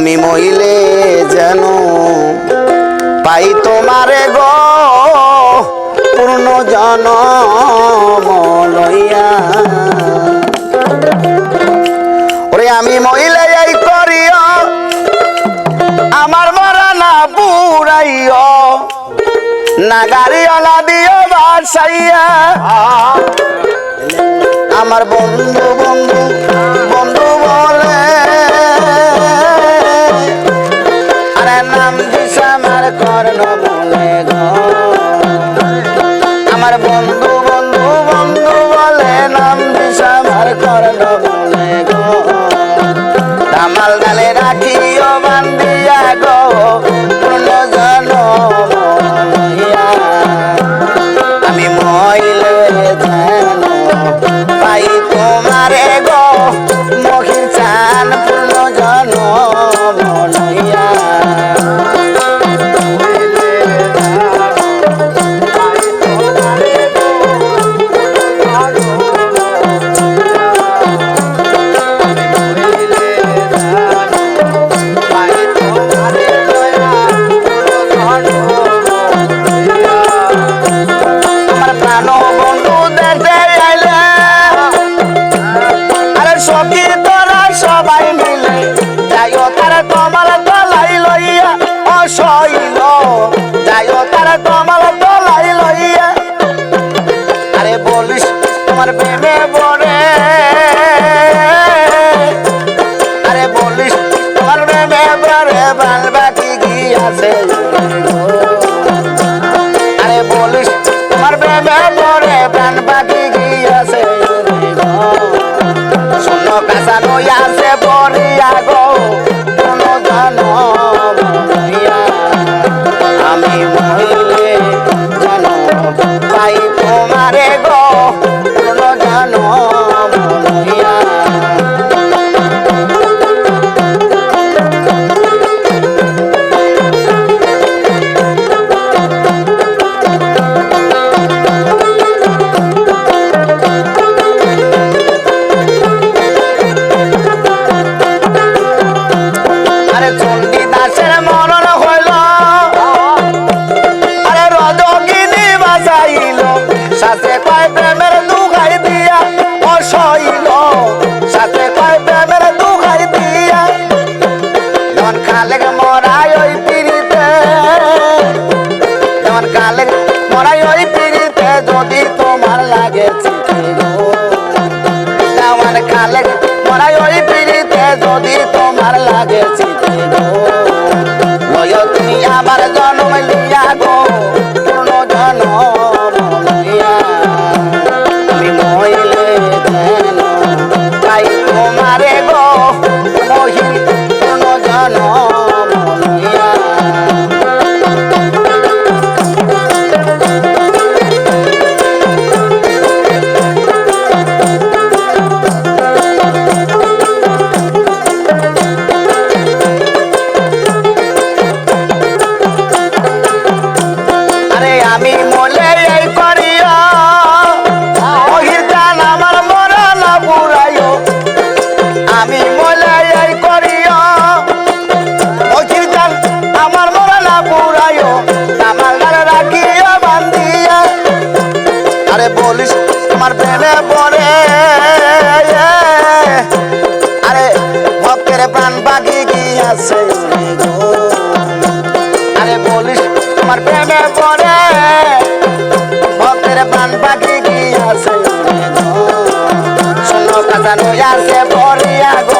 আমি মহিলে যেন পাই তোমারে গো, পূর্ণ জন লইয়া। ওরে আমি মহিলে, এই করিও, আমার মরা না পুরাইও, না গাড়িওয়ালা দিও, বাসাইয়া। দিস আমার কর্ণ বলে গো। আমার বন্ধু বন্ধু বন্ধু বলে নাম দিস আমার কর্ণ বলে গো। তামাল সখী তোরা সবাই মিলে যাইও তারা তোমার তলাই লইয়া অসইল। যাইও তারা তোমার তলাই লইয়া। আরে বলিস, তোমার প্রেমে পড়ে। আরে বলিস, তোমার প্রেমে পড়ে বাল বাকি গিয়াছে যেমন মরাই ওই পিড়িতে যদি তোমার লাগে আমার কালে মরাই ওই পিড়িতে যদি তোমার লাগে বলিস, আমার প্রেমে পড়ে। আরে ভক্তের প্রাণ বাকি গিয়াছে আরে বলিস তোমার প্রেমে পড়ে। ভক্তের প্রাণ পাখি গিয়াছে শূন্য কাঁচা নইয়াছে পড়িয়া গো।